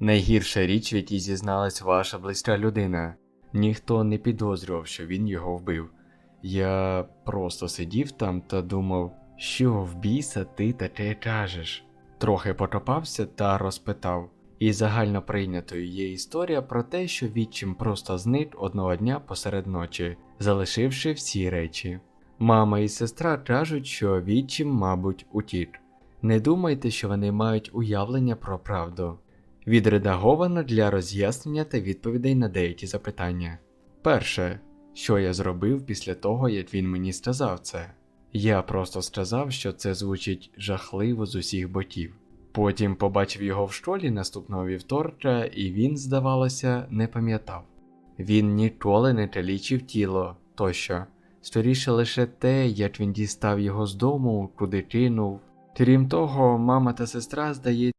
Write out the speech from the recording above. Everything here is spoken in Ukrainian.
Найгірша річ, в якій зізналась ваша близька людина. Ніхто не підозрював, що він його вбив. Я просто сидів там та думав, що в біса ти таке кажеш. Трохи покопався та розпитав. І загально прийнятою є історія про те, що відчим просто зник одного дня посеред ночі, залишивши всі речі. Мама і сестра кажуть, що відчим, мабуть, утік. Не думайте, що вони мають уявлення про правду. Відредаговано для роз'яснення та відповідей на деякі запитання. Перше, що я зробив після того, як він мені сказав це. Я просто сказав, що це звучить жахливо з усіх боків. Потім побачив його в школі наступного вівторка, і він, здавалося, не пам'ятав. Він ніколи не калічив тіло тощо, скоріше лише те, як він дістав його з дому, куди кинув. Крім того, мама та сестра, здається,